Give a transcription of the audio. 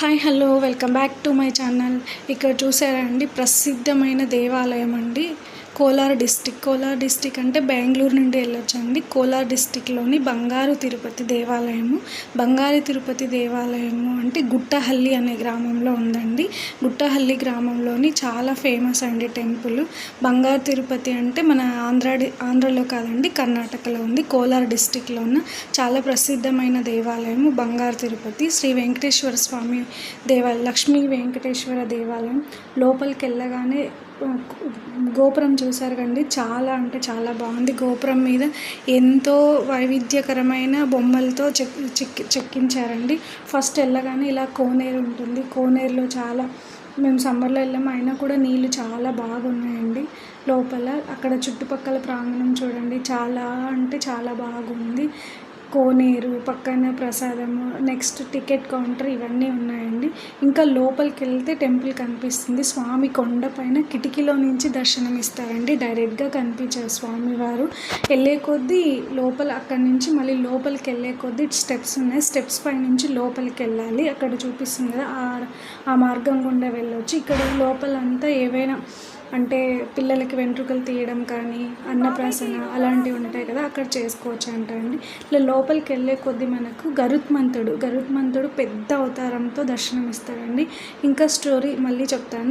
Hi hello welcome back to my channel. ఇక్కడ చూసారండి ప్రసిద్ధమైన దేవాలయం అండి. కోలార్ డిస్టిక్ కోలార్ డిస్టిక్ అంటే బెంగళూరు నుండి వెళ్ళొచ్చండి. కోలార్ డిస్టిక్లోని బంగారు తిరుపతి దేవాలయము. బంగారు తిరుపతి దేవాలయము అంటే గుట్టహల్లి అనే గ్రామంలో ఉందండి. గుట్టహల్లి గ్రామంలోని చాలా ఫేమస్ అండి టెంపుల్. బంగారు తిరుపతి అంటే మన ఆంధ్ర ఆంధ్రలో కాదండి కర్ణాటకలో ఉంది. కోలార్ డిస్టిక్లో ఉన్న చాలా ప్రసిద్ధమైన దేవాలయము బంగారు తిరుపతి. శ్రీ వెంకటేశ్వర స్వామి దేవాలయం లక్ష్మీ వెంకటేశ్వర దేవాలయం. లోపలికి వెళ్ళగానే గోపురం చూశారు కండి చాలా అంటే చాలా బాగుంది. గోపురం మీద ఎంతో వైవిధ్యకరమైన బొమ్మలతో చెక్ చెక్ చెక్కించారండి. ఫస్ట్ వెళ్ళగానే ఇలా కోనేరు ఉంటుంది. కోనేరులో చాలా మేము సమ్మర్లో వెళ్ళాము అయినా కూడా నీళ్ళు చాలా బాగున్నాయండి. లోపల అక్కడ చుట్టుపక్కల ప్రాంగణం చూడండి. చాలా అంటే చాలా బాగుంది. కోనేరు పక్కన ప్రసాదము నెక్స్ట్ టికెట్ కౌంటర్ ఇవన్నీ ఉన్నాయండి. ఇంకా లోపలికి వెళ్తే టెంపుల్ కనిపిస్తుంది. స్వామి కొండ పైన కిటికీలో నుంచి దర్శనం ఇస్తారండి. డైరెక్ట్గా కనిపించారు స్వామివారు వెళ్ళే కొద్దీ లోపల అక్కడి నుంచి మళ్ళీ లోపలికి వెళ్ళే కొద్దీ స్టెప్స్ ఉన్నాయి. స్టెప్స్ పై నుంచి లోపలికి వెళ్ళాలి. అక్కడ చూపిస్తుంది కదా ఆ- ఆ మార్గం గుండా వెళ్ళొచ్చు. ఇక్కడ లోపలంతా ఏవైనా అంటే పిల్లలకి వెంట్రుకలు తీయడం కానీ అన్నప్రాసన అలాంటివి ఉంటాయి కదా అక్కడ చేసుకోవచ్చు అంట అండి. ఇలా లోపలికి వెళ్ళే కొద్ది మనకు గరుత్మంతుడు గరుత్మంతుడు పెద్ద అవతారంతో దర్శనం ఇస్తాడండి ఇంకా స్టోరీ మళ్ళీ చెప్తాను.